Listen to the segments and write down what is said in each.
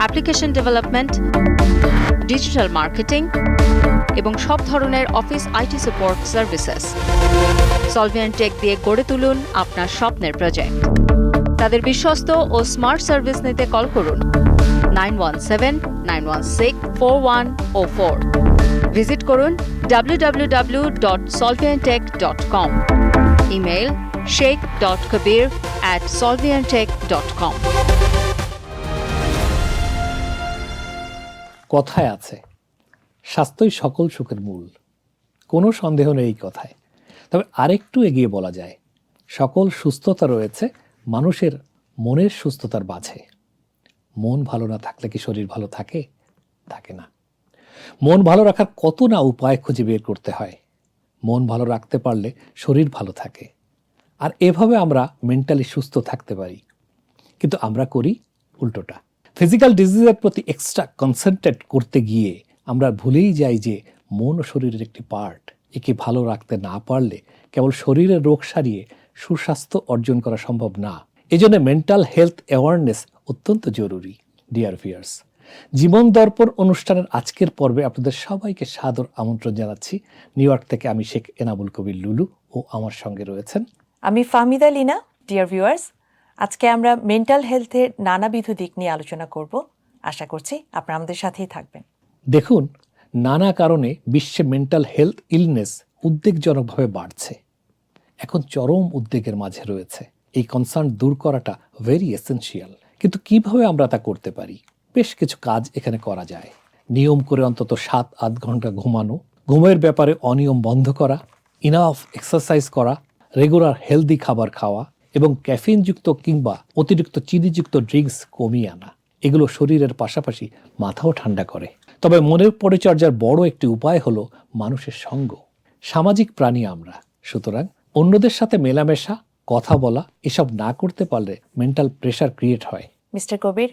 application development, digital marketing এবং সব ধরনের office IT support services. Solvian Tech দিয়ে গড়ে তুলুন আপনার স্বপ্নের প্রজেক্ট। তাদের বিশ্বস্ত ও স্মার্ট সার্ভিস নিতে কল করুন nine one seven, nine one six, four one o four. Visit করুন www.solviantech.com email Sheikh dot Kabir at Solviantech dot com. কথায় আছে, স্বাস্থ্যই সকল সুখের মূল। কোনো সন্দেহ নেই এই কথায়। তবে আরেকটু এগিয়ে বলা যায়, সকল সুস্থতা রয়েছে মানুষের মনের সুস্থতার মাঝে। মন ভালো না থাকলে কি শরীর ভালো থাকে? থাকে না। মন ভালো রাখার কত না উপায় খুঁজে বের করতে হয়। মন ভালো রাখতে পারলে শরীর ভালো থাকে। আর এভাবে আমরা মেন্টালি সুস্থ থাকতে পারি। কিন্তু আমরা করি উল্টোটা। ফিজিক্যাল ডিজিজের প্রতি এক্সট্রা কনসেন্ট্রেট করতে গিয়ে আমরা ভুলেই যাই যে মন ও শরীরের একটি পার্ট একে ভালো রাখতে না পারলে কেবল শরীরের রোগ সারিয়ে সুস্বাস্থ্য অর্জন করা সম্ভব না। এজন্য মেন্টাল হেলথ অ্যাওয়ারনেস অত্যন্ত জরুরি ডিয়ার ভিয়ার্স জীবন দর্পণ অনুষ্ঠানের আজকের পর্বে আপনাদের সবাইকে সাদর আমন্ত্রণ জানাচ্ছি। নিউ ইয়র্ক থেকে আমি শেখ এনামুল কবির লুলু ও আমার সঙ্গে রয়েছেন। আমি ফাহমিদা লিনা ডিয়ার ভিউয়ার্স আজকে আমরা মেন্টাল হেলথের নানাবিধ দিক নিয়ে আলোচনা করব। আশা করছি আপনারা আমাদের সাথেই থাকবেন। দেখুন, নানা কারণে বিশ্বে মেন্টাল হেলথ ইলনেস উদ্বেগজনকভাবে বাড়ছে। এখন চরম উদ্বেগের মাঝে রয়েছে। এই কনসার্ন দূর করাটা ভেরি এসেনশিয়াল কিন্তু কীভাবে আমরা তা করতে পারি? বেশ কিছু কাজ এখানে করা যায়। নিয়ম করে অন্তত সাত আধ ঘণ্টা ঘুমানো, ঘুমের ব্যাপারে অনিয়ম বন্ধ করা ইনাফ এক্সারসাইজ করা রেগুলার হেলদি খাবার খাওয়া এবং ক্যাফিনযুক্ত কিংবা অতিরিক্ত চিনিযুক্ত ড্রিঙ্কস কমিয়ে আনা। এগুলো শরীরের পাশাপাশি মাথাও ঠান্ডা করে। তবে মনের পরিচর্যার বড় একটি উপায় হলো মানুষের সঙ্গ। সামাজিক প্রাণী আমরা। সুতরাং অন্যদের সাথে মেলামেশা, কথা বলা, এসব না করতে পারলে মেন্টাল প্রেশার ক্রিয়েট হয়। মিস্টার কবির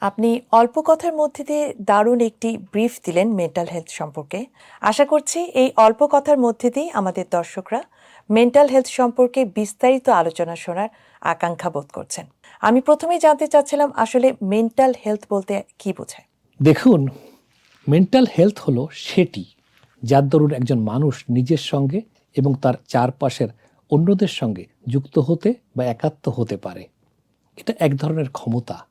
আপনি অল্প কথার মধ্যে দিয়ে দারুণ একটি ব্রিফ দিলেন মেন্টাল হেলথ সম্পর্কে। আশা করছি এই অল্প কথার মধ্যে দিয়ে আমাদের দর্শকরা মেন্টাল হেলথ সম্পর্কে বিস্তারিত আলোচনা শোনার আকাঙ্ক্ষা বোধ করছেন। আমি প্রথমেই জানতে চাচ্ছিলাম আসলে মেন্টাল হেলথ বলতে কি বোঝায়? দেখুন মেন্টাল হেলথ হলো সেটি যার দরুন একজন মানুষ নিজের সঙ্গে এবং তার চারপাশের অন্যদের সঙ্গে যুক্ত হতে বা একাত্ম হতে পারে। এটা এক ধরনের ক্ষমতা।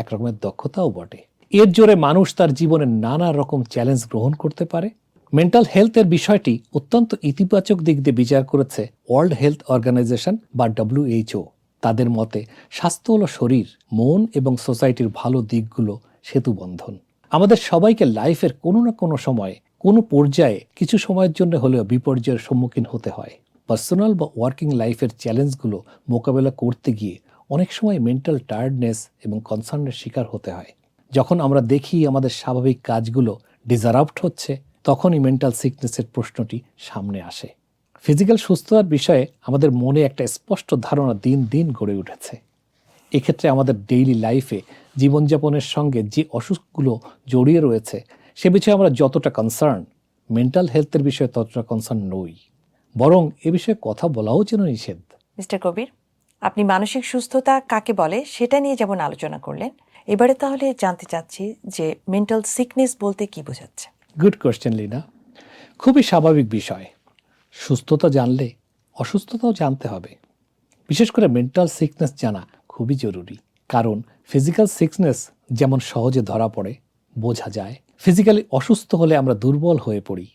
এক রকমের দক্ষতাও বটে। এর জোরে মানুষ তার জীবনের নানা রকম চ্যালেঞ্জ গ্রহণ করতে পারে। মেন্টাল হেলথের বিষয়টি অত্যন্ত ইতিবাচক দিক দিয়ে বিচার করেছে ওয়ার্ল্ড হেলথ অর্গানাইজেশন বা ডব্লিউএইচও তাদের মতে, স্বাস্থ্য হলো শরীর, মন এবং সোসাইটির ভালো দিকগুলো সেতু বন্ধন আমাদের সবাইকে লাইফের কোনো না কোনো সময়ে, কোনো পর্যায়ে কিছু সময়ের জন্য হলেও বিপর্যয়ের সম্মুখীন হতে হয়। পার্সোনাল বা ওয়ার্কিং লাইফের চ্যালেঞ্জগুলো মোকাবেলা করতে গিয়ে অনেক সময় মেন্টাল টায়ার্ডনেস এবং কনসার্নের শিকার হতে হয়। যখন আমরা দেখি আমাদের স্বাভাবিক কাজগুলো ডিজারাপ্ট হচ্ছে, তখনই মেন্টাল সিকনেসের প্রশ্নটি সামনে আসে। ফিজিক্যাল সুস্থতার বিষয়ে আমাদের মনে একটা স্পষ্ট ধারণা দিন দিন গড়ে উঠেছে। এক্ষেত্রে আমাদের ডেইলি লাইফে জীবনযাপনের সঙ্গে যে অসুখগুলো জড়িয়ে রয়েছে, সে বিষয়ে আমরা যতটা কনসার্ন মেন্টাল হেলথের বিষয়ে ততটা কনসার্ন নই। বরং এ বিষয়ে কথা বলাও যেন নিষেধ। মিস্টার কবির? আপনি মানসিক সুস্থতা কাকে বলে সেটা নিয়ে যেমন আলোচনা করলেন, এবারে তাহলে জানতে চাচ্ছি যে মেন্টাল সিকনেস বলতে কি বোঝাচ্ছে? গুড কোয়েশ্চেন লিনা খুবই স্বাভাবিক বিষয়। সুস্থতা জানলে অসুস্থতাও জানতে হবে। বিশেষ করে মেন্টাল সিকনেস জানা খুবই জরুরি। কারণ ফিজিক্যাল সিকনেস যেমন সহজে ধরা পড়ে, বোঝা যায়। ফিজিক্যালি অসুস্থ হলে আমরা দুর্বল হয়ে পড়ি।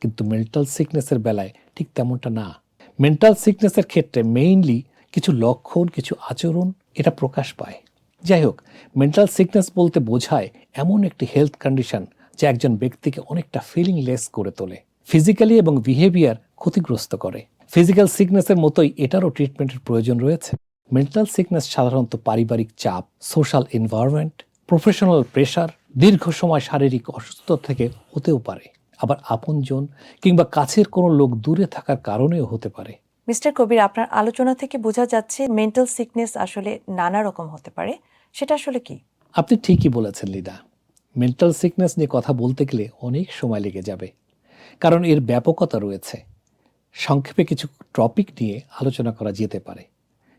কিন্তু মেন্টাল সিকনেসের বেলায় ঠিক তেমনটা না। মেন্টাল সিকনেসের ক্ষেত্রে মেইনলি কিছু লক্ষণ, কিছু আচরণ এটা প্রকাশ পায়। যাই হোক মেন্টাল সিকনেস বলতে বোঝায় এমন একটি হেলথ কন্ডিশন যা একজন ব্যক্তিকে অনেকটা ফিলিং লেস করে তোলে। ফিজিক্যালি এবং বিহেভিয়ার ক্ষতিগ্রস্ত করে। ফিজিক্যাল সিকনেসের মতোই এটারও ট্রিটমেন্টের প্রয়োজন রয়েছে। মেন্টাল সিকনেস সাধারণত পারিবারিক চাপ সোশ্যাল এনভায়রনমেন্ট প্রফেশনাল প্রেশার দীর্ঘ সময় শারীরিক অসুস্থতা থেকে হতেও পারে। আবার আপনজন কিংবা কাছের কোনো লোক দূরে থাকার কারণেও হতে পারে। মিস্টার কবির, আপনার আলোচনা থেকে বোঝা যাচ্ছে মেন্টাল সিকনেস আসলে নানা রকম হতে পারে। সেটা আসলে কি? আপনি ঠিকই বলেছেন লিদা মেন্টাল সিকনেস নিয়ে কথা বলতে গেলে অনেক সময় লেগে যাবে। কারণ এর ব্যাপকতা রয়েছে। সংক্ষেপে কিছু টপিক নিয়ে আলোচনা করা যেতে পারে।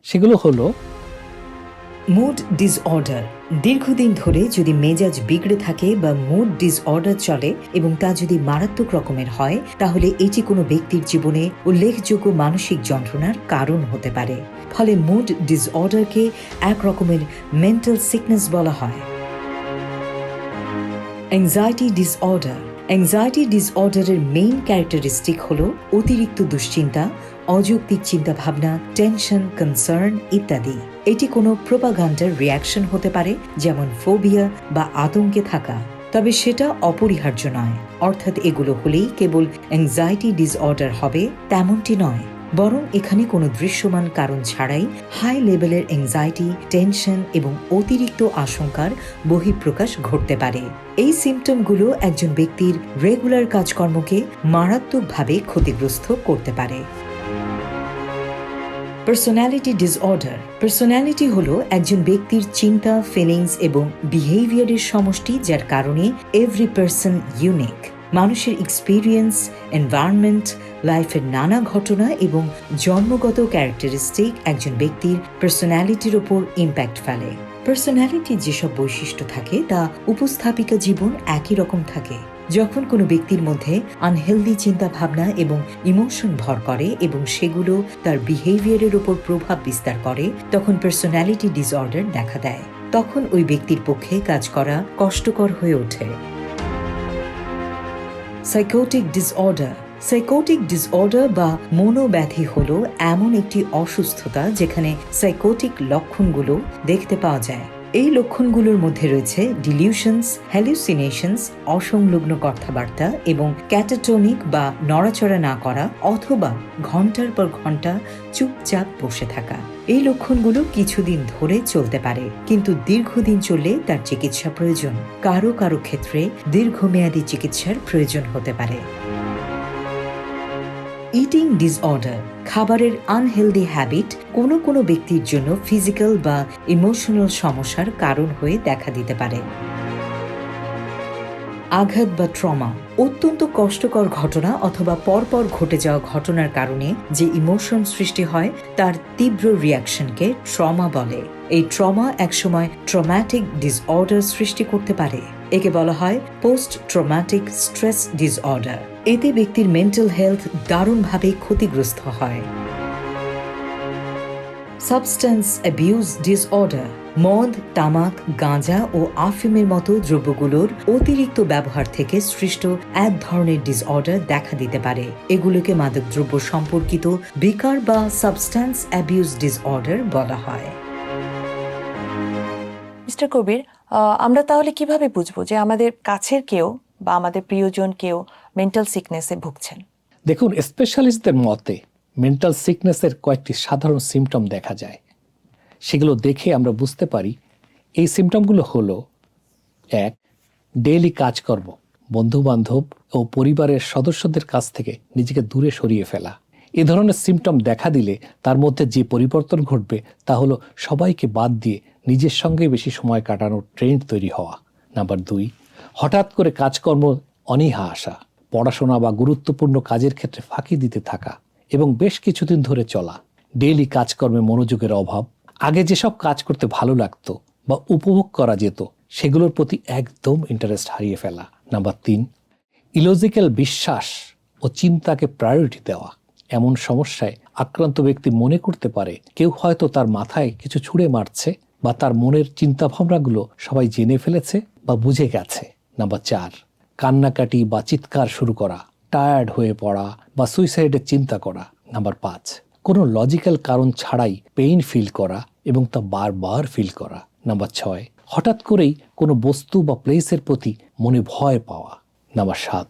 সেগুলো হলো মুড ডিসঅর্ডার দীর্ঘদিন ধরে যদি মেজাজ বিগড়ে থাকে বা মুড ডিসঅর্ডার চলে এবং তা যদি মারাত্মক রকমের হয়, তাহলে এটি কোনো ব্যক্তির জীবনে উল্লেখযোগ্য মানসিক যন্ত্রণার কারণ হতে পারে। ফলে মুড ডিসঅর্ডারকে এক রকমের মেন্টাল সিকনেস বলা হয়। অ্যাংজাইটি ডিসঅর্ডার অ্যাংজাইটি ডিসঅর্ডারের মেইন ক্যারেক্টারিস্টিক হল অতিরিক্ত দুশ্চিন্তা অযৌক্তিক চিন্তাভাবনা টেনশন কনসার্ন ইত্যাদি। এটি কোনো প্রোপাগান্ডার রিয়াকশন হতে পারে, যেমন ফোবিয়া বা আতঙ্কে থাকা। তবে সেটা অপরিহার্য নয়। অর্থাৎ এগুলো হলেই কেবল অ্যাংজাইটি ডিসঅর্ডার হবে, তেমনটি নয়। বরং এখানে কোনো দৃশ্যমান কারণ ছাড়াই হাই লেভেলের অ্যাংজাইটি টেনশন এবং অতিরিক্ত আশঙ্কার বহিঃপ্রকাশ ঘটতে পারে। এই সিমটমগুলো একজন ব্যক্তির রেগুলার কাজকর্মকে মারাত্মকভাবে ক্ষতিগ্রস্ত করতে পারে। পার্সোনালিটি ডিসঅর্ডার পার্সোনালিটি হলো একজন ব্যক্তির চিন্তা ফিলিংস এবং বিহেভিয়ারের সমষ্টি যার কারণে এভরি পার্সন ইউনিক মানুষের এক্সপিরিয়েন্স এনভায়রনমেন্ট লাইফের নানা ঘটনা এবং জন্মগত ক্যারেক্টারিস্টিক একজন ব্যক্তির পার্সোনালিটির ওপর ইম্প্যাক্ট ফেলে। পার্সোনালিটির যেসব বৈশিষ্ট্য থাকে তা উপস্থাপিকা জীবন একই রকম থাকে। যখন কোনো ব্যক্তির মধ্যে আনহেলদি চিন্তা ভাবনা এবং ইমোশন ভর করে এবং সেগুলো তার বিহেভিয়ারের উপর প্রভাব বিস্তার করে, তখন পার্সোনালিটি ডিসঅর্ডার দেখা দেয়। তখন ওই ব্যক্তির পক্ষে কাজ করা কষ্টকর হয়ে ওঠে। সাইকোটিক ডিসঅর্ডার সাইকোটিক ডিসঅর্ডার বা মনোব্যাধি হলো এমন একটি অসুস্থতা যেখানে সাইকোটিক লক্ষণগুলো দেখতে পাওয়া যায়। এই লক্ষণগুলোর মধ্যে রয়েছে ডিলিউশনস হ্যালুসিনেশনস অসংলগ্ন কথাবার্তা এবং ক্যাটাটনিক বা নড়াচড়া না করা অথবা ঘণ্টার পর ঘণ্টা চুপচাপ বসে থাকা। এই লক্ষণগুলো কিছুদিন ধরে চলতে পারে, কিন্তু দীর্ঘদিন চললে তার চিকিৎসা প্রয়োজন। কারও কারও ক্ষেত্রে দীর্ঘমেয়াদী চিকিৎসার প্রয়োজন হতে পারে। ইটিং ডিসঅর্ডার খাবারের আনহেলদি হ্যাবিট কোনো কোনো ব্যক্তির জন্য ফিজিক্যাল বা ইমোশনাল সমস্যার কারণ হয়ে দেখা দিতে পারে। আঘাত বা ট্রমা, অত্যন্ত কষ্টকর ঘটনা অথবা পরপর ঘটে যাওয়া ঘটনার কারণে যে ইমোশন সৃষ্টি হয়, তার তীব্র রিয়াকশনকে ট্রমা বলে। এই ট্রমা একসময় ট্রমাটিক ডিসঅর্ডার সৃষ্টি করতে পারে। একে বলা হয় পোস্ট ট্রমাটিক স্ট্রেস ডিসঅর্ডার। এতে ব্যক্তির মেন্টাল হেলথ দারুণভাবে ক্ষতিগ্রস্ত হয়। সাবস্টেন্স অ্যাবিউজ ডিসঅর্ডার মদ তামাক গাঁজা ও আফিমের মতো দ্রব্যগুলোর অতিরিক্ত ব্যবহার থেকে সৃষ্ট এক ধরনের ডিসঅর্ডার দেখা দিতে পারে। এগুলোকে মাদকদ্রব্য সম্পর্কিত বিকার বা সাবস্টেন্স অ্যাবিউজ ডিসঅর্ডার বলা হয়। মিস্টার কবির আমরা তাহলে কীভাবে বুঝব যে আমাদের কাছের কেউ বা আমাদের প্রিয়জন কেউ মেন্টাল সিকনেসে ভুগছেন? দেখুন স্পেশালিস্টদের মতে মেন্টাল সিকনেসের কয়েকটি সাধারণ সিমটম দেখা যায়। সেগুলো দেখে আমরা বুঝতে পারি, এই সিমটমগুলো হলো, এক ডেইলি কাজকর্ম, বন্ধুবান্ধব ও পরিবারের সদস্যদের কাছ থেকে নিজেকে দূরে সরিয়ে ফেলা। এ ধরনের সিমটম দেখা দিলে তার মধ্যে যে পরিবর্তন ঘটবে তা হলো সবাইকে বাদ দিয়ে নিজের সঙ্গে বেশি সময় কাটানোর ট্রেন্ড তৈরি হওয়া। নাম্বার দুই, হঠাৎ করে কাজকর্ম অনীহা আসা, পড়াশোনা বা গুরুত্বপূর্ণ কাজের ক্ষেত্রে ফাঁকি দিতে থাকা। এবং বেশ কিছুদিন ধরে চলা। ডেইলি কাজকর্মে মনোযোগের অভাব, আগে যেসব কাজ করতে ভালো লাগতো বা উপভোগ করা যেত, সেগুলোর প্রতি একদম ইন্টারেস্ট হারিয়ে ফেলা। নাম্বার তিন ইলজিক্যাল বিশ্বাস ও চিন্তাকে প্রায়োরিটি দেওয়া। এমন সমস্যায় আক্রান্ত ব্যক্তি মনে করতে পারে, কেউ হয়তো তার মাথায় কিছু ছুঁড়ে মারছে বা তার মনের চিন্তাভাবনাগুলো সবাই জেনে ফেলেছে বা বুঝে গেছে। নাম্বার চার, কান্নাকাটি বা চিৎকার শুরু করা। টায়ার্ড হয়ে পড়া বা সুইসাইডের চিন্তা করা নাম্বার পাঁচ। কোনো লজিক্যাল কারণ ছাড়াই পেইন ফিল করা এবং তা বারবার ফিল করা নাম্বার ছয়। হঠাৎ করেই কোনো বস্তু বা প্লেসের প্রতি মনে ভয় পাওয়া নাম্বার সাত।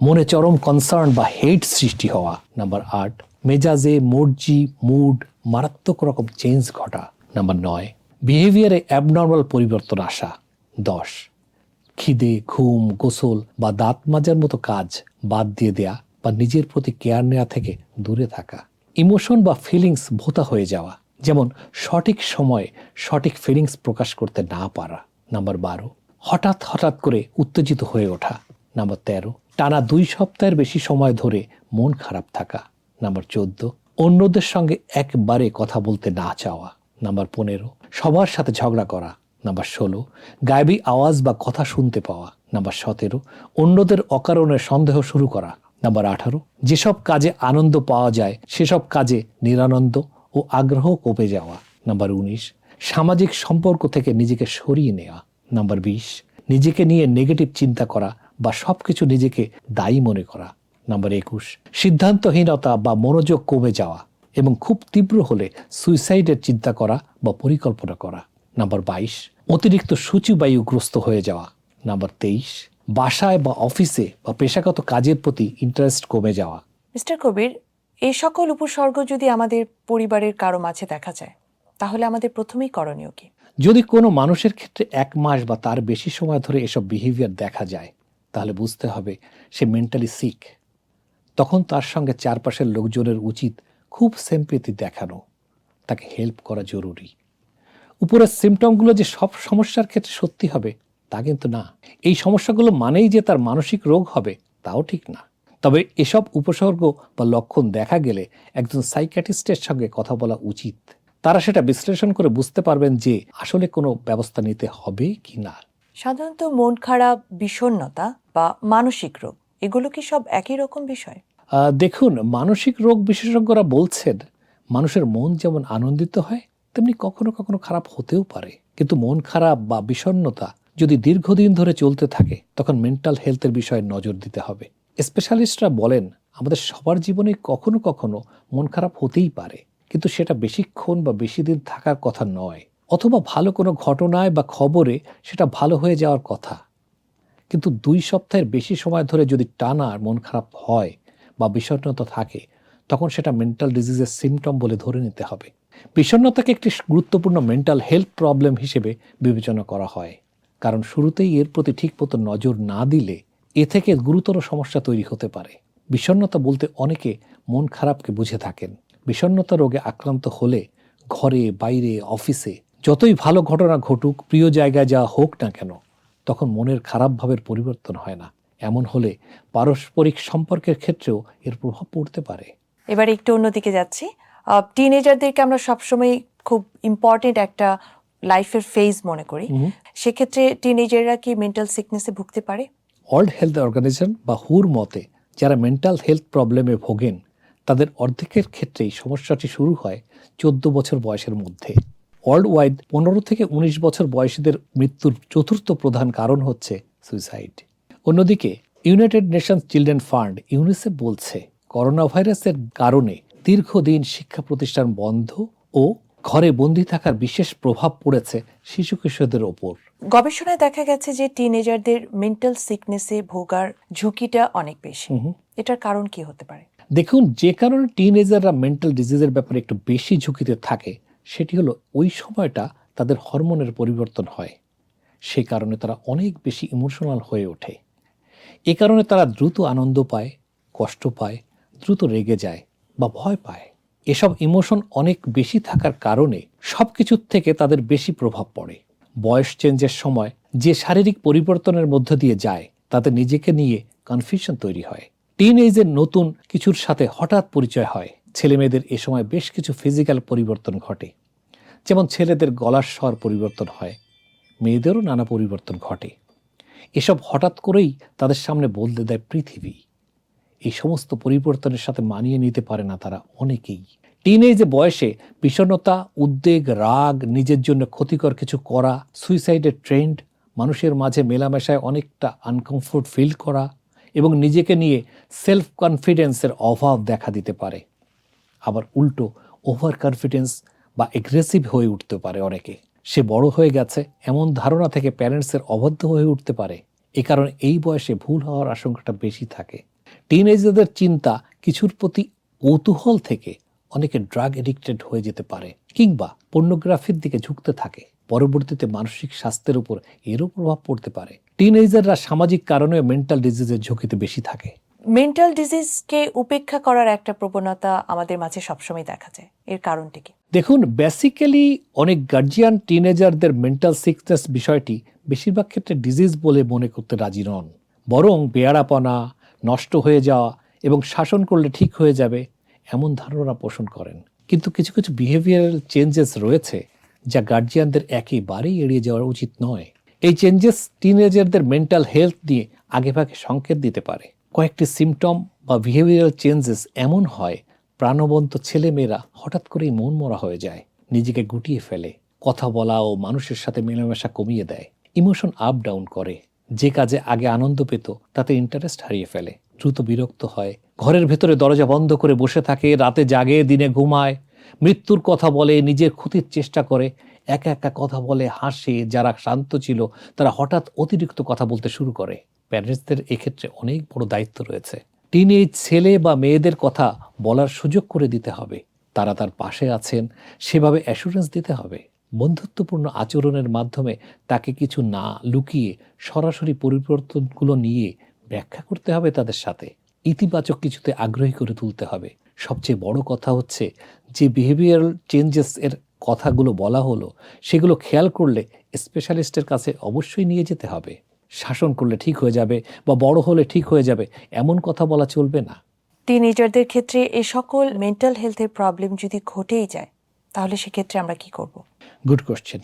মনে চরম কনসার্ন বা হেট সৃষ্টি হওয়া নাম্বার আট। মেজাজে মর্জি মুড মারাত্মক রকম চেঞ্জ ঘটা নাম্বার নয়। বিহেভিয়ারে অ্যাবনর্মাল পরিবর্তন আসা, দশ। খিদে, ঘুম, গোসল বা দাঁত মাজার মতো কাজ বাদ দিয়ে দেয়া বা নিজের প্রতি কেয়ার নেওয়া থেকে দূরে থাকা। ইমোশন বা ফিলিংস ভোতা হয়ে যাওয়া, যেমন সঠিক সময়ে সঠিক ফিলিংস প্রকাশ করতে না পারা। নাম্বার বারো, হঠাৎ হঠাৎ করে উত্তেজিত হয়ে ওঠা। নাম্বার তেরো, টানা দুই সপ্তাহের বেশি সময় ধরে মন খারাপ থাকা। নাম্বার চোদ্দ, অন্যদের সঙ্গে একবারে কথা বলতে না চাওয়া। নাম্বার পনেরো, সবার সাথে ঝগড়া করা। নাম্বার ষোলো গায়েবী আওয়াজ বা কথা শুনতে পাওয়া, নাম্বার সতেরো, অন্যদের অকারণে সন্দেহ শুরু করা, নাম্বার আঠারো, যেসব কাজে আনন্দ পাওয়া যায়, সেসব কাজে নিরানন্দ ও আগ্রহ কমে যাওয়া, নাম্বার উনিশ, সামাজিক সম্পর্ক থেকে নিজেকে সরিয়ে নেওয়া নাম্বার বিশ, নিজেকে নিয়ে নেগেটিভ চিন্তা করা বা সবকিছু নিজেকে দায়ী মনে করা, নাম্বার একুশ, সিদ্ধান্তহীনতা বা মনোযোগ কমে যাওয়া এবং খুব তীব্র হলে সুইসাইডের চিন্তা করা বা পরিকল্পনা করা, নাম্বার বাইশ অতিরিক্ত সূচিবায়ুগ্রস্ত হয়ে যাওয়া। নাম্বার তেইশ বাসায় বা অফিসে বা পেশাগত কাজের প্রতি ইন্টারেস্ট কমে যাওয়া। মিস্টার কবির এই সকল উপসর্গ যদি আমাদের পরিবারের কারও মাঝে দেখা যায় তাহলে আমাদের প্রথমেই করণীয় কি? যদি কোনো মানুষের ক্ষেত্রে এক মাস বা তার বেশি সময় ধরে এসব বিহেভিয়ার দেখা যায় তাহলে বুঝতে হবে সে মেন্টালি সিক তখন তার সঙ্গে চারপাশের লোকজনের উচিত খুব সেম্পেতি দেখানো। তাকে হেল্প করা জরুরি। উপরের সিমটমগুলো যে সব সমস্যার ক্ষেত্রে সত্যি হবে তা কিন্তু না। এই সমস্যাগুলো মানেই যে তার মানসিক রোগ হবে তাও ঠিক না। তবে এসব উপসর্গ বা লক্ষণ দেখা গেলে একজন সাইকিয়াট্রিস্টের সঙ্গে কথা বলা উচিত। তারা সেটা বিশ্লেষণ করে বুঝতে পারবেন যে আসলে কোনো ব্যবস্থা নিতে হবে কি না। সাধারণত মন খারাপ বিষণ্ণতা বা মানসিক রোগ এগুলো কি সব একই রকম বিষয়? দেখুন মানসিক রোগ বিশেষজ্ঞরা বলছেন মানুষের মন যেমন আনন্দিত হয় তেমনি কখনো কখনো খারাপ হতেও পারে। কিন্তু মন খারাপ বা বিষণ্ণতা যদি দীর্ঘদিন ধরে চলতে থাকে, তখন মেন্টাল হেলথের বিষয়ে নজর দিতে হবে। স্পেশালিস্টরা বলেন, আমাদের সবার জীবনে কখনো কখনো মন খারাপ হতেই পারে। কিন্তু সেটা বেশিক্ষণ বা বেশি দিন থাকার কথা নয়। অথবা ভালো কোনো ঘটনায় বা খবরে সেটা ভালো হয়ে যাওয়ার কথা। কিন্তু দুই সপ্তাহের বেশি সময় ধরে যদি টানা মন খারাপ হয় বা বিষণ্ণতা থাকে, তখন সেটা মেন্টাল ডিজিজের সিমটম বলে ধরে নিতে হবে। বিষণ্ণতাকে একটি গুরুত্বপূর্ণ মেন্টাল হেলথ প্রবলেম হিসেবে বিবেচনা করা হয়। কারণ শুরুতেই এর প্রতি ঠিকমতো নজর না দিলে এ থেকে গুরুতর সমস্যা তৈরি হতে পারে। বিষণ্ণতা বলতে অনেকে মন খারাপকে বুঝে থাকেন। বিষণ্ণতা রোগে আক্রান্ত হলে ঘরে, বাইরে, অফিসে যতই ভালো ঘটনা ঘটুক, প্রিয় জায়গায় যাওয়া হোক না কেন, তখন মনের খারাপ ভাবের পরিবর্তন হয় না। এমন হলে পারস্পরিক সম্পর্কের ক্ষেত্রেও এর প্রভাব পড়তে পারে। এবার একটু অন্যদিকে যাচ্ছি। টিনেজারদেরকে আমরা সবসময় খুব ইম্পর্টেন্ট একটা লাইফের ফেজ মনে করি। সেক্ষেত্রে টিনেজাররা কি মেন্টাল সিকনেসে ভুগতে পারে? ওয়ার্ল্ড হেলথ অর্গানাইজেশন বা হুর মতে যারা মেন্টাল হেলথ প্রবলেমে ভোগেন তাদের অর্ধেকের ক্ষেত্রেই সমস্যাটি শুরু হয় চোদ্দ বছর বয়সের মধ্যে। ওয়ার্ল্ড ওয়াইড পনেরো থেকে উনিশ বছর বয়সীদের মৃত্যুর চতুর্থ প্রধান কারণ হচ্ছে সুইসাইড অন্যদিকে United Nations Children Fund UNICEF বলছে করোনা ভাইরাসের কারণে দীর্ঘদিন শিক্ষা প্রতিষ্ঠান বন্ধ ও ঘরে বন্দি থাকার বিশেষ প্রভাব পড়েছে শিশু কিশোরদের ওপর। গবেষণায় দেখা গেছে যে টিনেজারদের মেন্টাল সিকনেসে ভোগার ঝুঁকিটা অনেক বেশি। এটার কারণ কি হতে পারে? দেখুন যে কারণে টিনেজাররা মেন্টাল ডিজিজের ব্যাপারে একটু বেশি ঝুঁকিতে থাকে সেটি হলো ওই সময়টা তাদের হরমোনের পরিবর্তন হয়। সে কারণে তারা অনেক বেশি ইমোশনাল হয়ে ওঠে। এ কারণে তারা দ্রুত আনন্দ পায় কষ্ট পায় দ্রুত রেগে যায়। বা ভয় পায়, এসব ইমোশন অনেক বেশি থাকার কারণে সব কিছুর থেকে তাদের বেশি প্রভাব পড়ে। বয়স চেঞ্জের সময় যে শারীরিক পরিবর্তনের মধ্য দিয়ে যায়, তাতে নিজেকে নিয়ে কনফিউশন তৈরি হয়। টিন এজের নতুন কিছুর সাথে হঠাৎ পরিচয় হয়। ছেলে মেয়েদের এ সময় বেশ কিছু ফিজিক্যাল পরিবর্তন ঘটে। যেমন ছেলেদের গলার স্বর পরিবর্তন হয়, মেয়েদেরও নানা পরিবর্তন ঘটে। এসব হঠাৎ করেই তাদের সামনে বলতে দেয় পৃথিবী। এই সমস্ত পরিবর্তনের সাথে মানিয়ে নিতে পারে না তারা অনেকেই। টিনেজে বয়সে বিষণ্ণতা, উদ্বেগ, রাগ, নিজের জন্য ক্ষতিকর কিছু করা সুইসাইডের ট্রেন্ড মানুষের মাঝে মেলামেশায় অনেকটা আনকমফোর্ট ফিল করা এবং নিজেকে নিয়ে সেলফ কনফিডেন্সের অভাব দেখা দিতে পারে। আবার উল্টো ওভার কনফিডেন্স বা এগ্রেসিভ হয়ে উঠতে পারে অনেকে। সে বড় হয়ে গেছে, এমন ধারণা থেকে প্যারেন্টসের অবাধ্য হয়ে উঠতে পারে। এ কারণে এই বয়সে ভুল হওয়ার আশঙ্কাটা বেশি থাকে। টিনেজারদের চিন্তা কিছুর প্রতি কৌতূহল থেকে অনেকে ড্রাগ এডিক্টেড হয়ে যেতে পারে কিংবা পর্নোগ্রাফির দিকে ঝুঁকতে থাকে। পরবর্তীতে মানসিক স্বাস্থ্যের উপর এরও প্রভাব পড়তে পারে। টিনেজাররা সামাজিক কারণে মেন্টাল ডিজিজের ঝুঁকিতে বেশি থাকে। মেন্টাল ডিজিজকে উপেক্ষা করার একটা প্রবণতা আমাদের মাঝে সবসময় দেখা যায়। এর কারণটি কি? দেখুন বেসিক্যালি অনেক গার্জিয়ান টিনেজারদের মেন্টাল সিকনেস বিষয়টি বেশিরভাগ ক্ষেত্রে ডিজিজ বলে মনে করতে রাজি নন। বরং বেয়ারাপনা নষ্ট হয়ে যাওয়া এবং শাসন করলে ঠিক হয়ে যাবে এমন ধারণা পোষণ করেন। কিন্তু কিছু কিছু বিহেভিয়ারাল চেঞ্জেস রয়েছে যা গার্জিয়ানদের একেবারেই এড়িয়ে যাওয়া উচিত নয়। এই চেঞ্জেস টিনেজারদের মেন্টাল হেলথ নিয়ে আগেভাগে সংকেত দিতে পারে। কয়েকটি সিমটম বা বিহেভিয়ারাল চেঞ্জেস এমন হয়, প্রাণবন্ত ছেলেমেয়েরা হঠাৎ করেই মন মরা হয়ে যায়, নিজেকে গুটিয়ে ফেলে, কথা বলা ও মানুষের সাথে মেলামেশা কমিয়ে দেয় ইমোশন আপ ডাউন করে। যে কাজে আগে আনন্দ পেত, তাতে ইন্টারেস্ট হারিয়ে ফেলে। দ্রুত বিরক্ত হয়। ঘরের ভেতরে দরজা বন্ধ করে বসে থাকে, রাতে জাগে, দিনে ঘুমায়। মৃত্যুর কথা বলে, নিজের ক্ষতির চেষ্টা করে। একা একা কথা বলে, হাসে, যারা শান্ত ছিল, তারা হঠাৎ অতিরিক্ত কথা বলতে শুরু করে। প্যারেন্টসদের এক্ষেত্রে অনেক বড় দায়িত্ব রয়েছে। টিন এই ছেলে বা মেয়েদের কথা বলার সুযোগ করে দিতে হবে। তারা তার পাশে আছেন, সেভাবে অ্যাসুরেন্স দিতে হবে। বন্ধুত্বপূর্ণ আচরণের মাধ্যমে তাকে কিছু না লুকিয়ে সরাসরি পরিবর্তনগুলো নিয়ে ব্যাখ্যা করতে হবে তাদের সাথে। ইতিবাচক কিছুতে আগ্রহী করে তুলতে হবে। সবচেয়ে বড় কথা হচ্ছে যে বিহেভিয়ারাল চেঞ্জেস এর কথাগুলো বলা হলো, সেগুলো খেয়াল করলে স্পেশালিস্টের কাছে অবশ্যই নিয়ে যেতে হবে। শাসন করলে ঠিক হয়ে যাবে বা বড় হলে ঠিক হয়ে যাবে, এমন কথা বলা চলবে না। টিনেজারদের ক্ষেত্রে এ সকল মেন্টাল হেলথের প্রবলেম যদি ঘটেই যায়, তাহলে সেক্ষেত্রে আমরা কি করব? গুড কোশ্চেন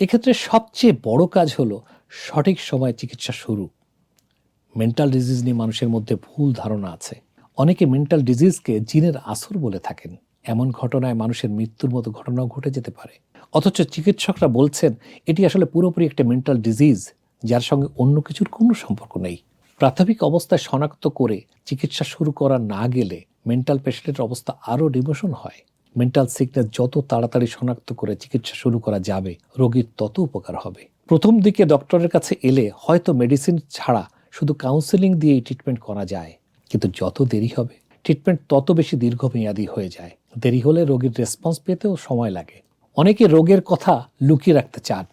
এক্ষেত্রে সবচেয়ে বড় কাজ হলো সঠিক সময়ে চিকিৎসা শুরু। মেন্টাল ডিজিজ নিয়ে মানুষের মধ্যে ভুল ধারণা আছে। অনেকে মেন্টাল ডিজিজকে জিনের আসর বলে থাকেন। এমন ঘটনায় মানুষের মৃত্যুর মতো ঘটনাও ঘটে যেতে পারে। অথচ চিকিৎসকরা বলছেন, এটি আসলে পুরোপুরি একটা মেন্টাল ডিজিজ যার সঙ্গে অন্য কিছুর কোনো সম্পর্ক নেই। প্রাথমিক অবস্থায় শনাক্ত করে চিকিৎসা শুরু করা না গেলে মেন্টাল পেশেন্টের অবস্থা আরও ডিমোশন হয়। মেন্টাল সিকনেস যত তাড়াতাড়ি শনাক্ত করে চিকিৎসা শুরু করা যাবে রোগীর তত উপকার হবে। প্রথম দিকে ডক্টরের কাছে এলে হয়তো মেডিসিন ছাড়া শুধু কাউন্সেলিং দিয়েই ট্রিটমেন্ট করা যায় কিন্তু যত দেরি হবে ট্রিটমেন্ট তত বেশি দীর্ঘমেয়াদী হয়ে যায়। দেরি হলে রোগীর রেসপন্স পেতেও সময় লাগে। অনেকে রোগের কথা লুকিয়ে রাখতে চান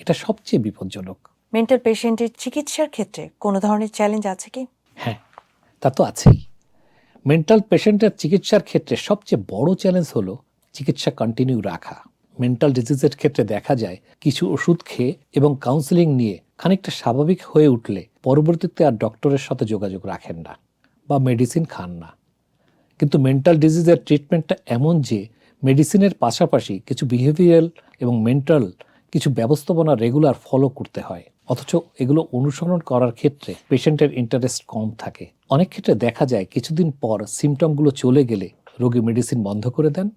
এটা সবচেয়ে বিপজ্জনক। মেন্টাল পেশেন্টের চিকিৎসার ক্ষেত্রে কোনো ধরনের চ্যালেঞ্জ আছে কি? হ্যাঁ তা তো আছেই। মেন্টাল পেশেন্টের চিকিৎসার ক্ষেত্রে সবচেয়ে বড় চ্যালেঞ্জ হলো চিকিৎসা কন্টিনিউ রাখা। মেন্টাল ডিজিজের ক্ষেত্রে দেখা যায় কিছু ওষুধ খেয়ে এবং কাউন্সেলিং নিয়ে খানিকটা স্বাভাবিক হয়ে উঠলে পরবর্তীতে আর ডক্টরের সাথে যোগাযোগ রাখেন না বা মেডিসিন খান না। কিন্তু মেন্টাল ডিজিজের ট্রিটমেন্টটা এমন যে মেডিসিনের পাশাপাশি কিছু বিহেভিয়ারাল এবং মেন্টাল কিছু ব্যবস্থাপনা রেগুলার ফলো করতে হয়। অথচ এগুলো অনুসরণ করার ক্ষেত্রে পেশেন্টের ইন্টারেস্ট কম থাকে। অনেক ক্ষেত্রে দেখা যায় কিছুদিন পর সিমটমগুলো চলে গেলে রোগী মেডিসিন বন্ধ করে দেন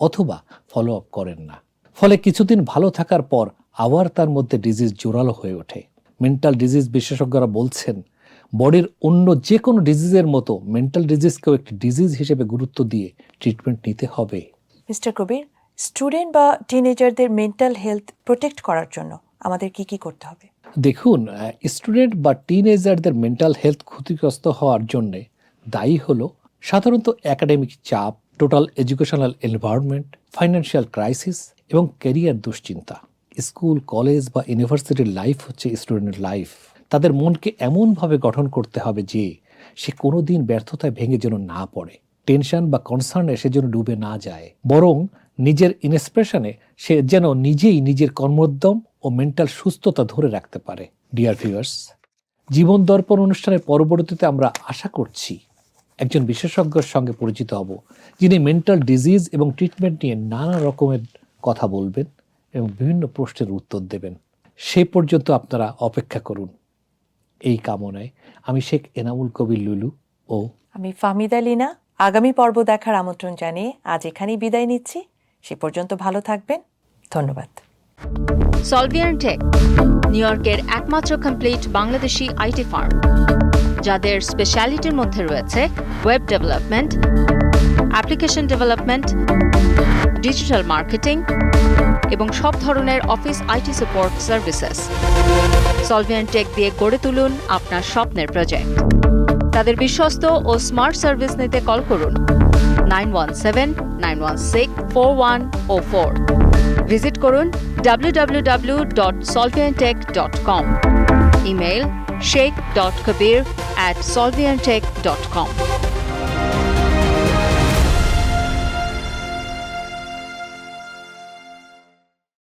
অথবা ফলো আপ করেন না। ফলে কিছুদিন ভালো থাকার পর আবার তার মধ্যে ডিজিজ জোরালো হয়ে ওঠে। মেন্টাল ডিজিজ বিশেষজ্ঞরা বলছেন, বডির অন্য যে কোনো ডিজিজের মতো মেন্টাল ডিজিজকেও একটি ডিজিজ হিসেবে গুরুত্ব দিয়ে ট্রিটমেন্ট নিতে হবে। মিস্টার কবির স্টুডেন্ট বা টিনেজারদের মেন্টাল হেলথ প্রোটেক্ট করার জন্য আমাদের কি কি করতে হবে? দেখুন স্টুডেন্ট বা টিনেজারদের মেন্টাল হেলথ ক্ষতিগ্রস্ত হওয়ার জন্য দায়ী হলো সাধারণত একাডেমিক চাপ total educational environment financial crisis এবং ক্যারিয়ার দুশ্চিন্তা। স্কুল কলেজ বা ইউনিভার্সিটির লাইফ হচ্ছে স্টুডেন্টের লাইফ তাদের মনকে এমনভাবে গঠন করতে হবে যে সে কোনো দিন ব্যর্থতায় ভেঙে যেন না পড়ে। টেনশন বা কনসার্নে সে যেন ডুবে না যায়। বরং নিজের ইনস্পিরেশনে সে যেন নিজেই নিজের কর্মোদ্যম ও মেন্টাল সুস্থতা ধরে রাখতে পারে। ডিয়ার ভিউয়ার্স জীবন দর্পণ অনুষ্ঠানের পরবর্তীতে আমরা আশা করছি একজন বিশেষজ্ঞের সঙ্গে পরিচিত হব, যিনি মেন্টাল ডিজিজ এবং ট্রিটমেন্ট নিয়ে নানা রকমের কথা বলবেন এবং বিভিন্ন প্রশ্নের উত্তর দেবেন। সে পর্যন্ত আপনারা অপেক্ষা করুন। এই কামনায় আমি শেখ এনামুল কবির লুলু ও আমি ফাহমিদা লিনা। আগামী পর্ব দেখার আমন্ত্রণ জানিয়ে আজ এখানেই বিদায় নিচ্ছি। সে পর্যন্ত ভালো থাকবেন। ধন্যবাদ। সলভিয়ান টেক নিউ ইয়র্কের একমাত্র কমপ্লিট বাংলাদেশি আইটি ফার্ম। যাদের স্পেশালিটির মধ্যে রয়েছে web development application development digital marketing এবং সব ধরনের office IT support services Solvian Tech দিয়ে গড়ে তুলুন আপনার স্বপ্নের প্রজেক্ট তাদের বিশ্বস্ত ও স্মার্ট সার্ভিস নিতে কল করুন। Nine one seven nine one six four one o four visit করুন www.solviantech.com email sheikh.kabir at solviantech.com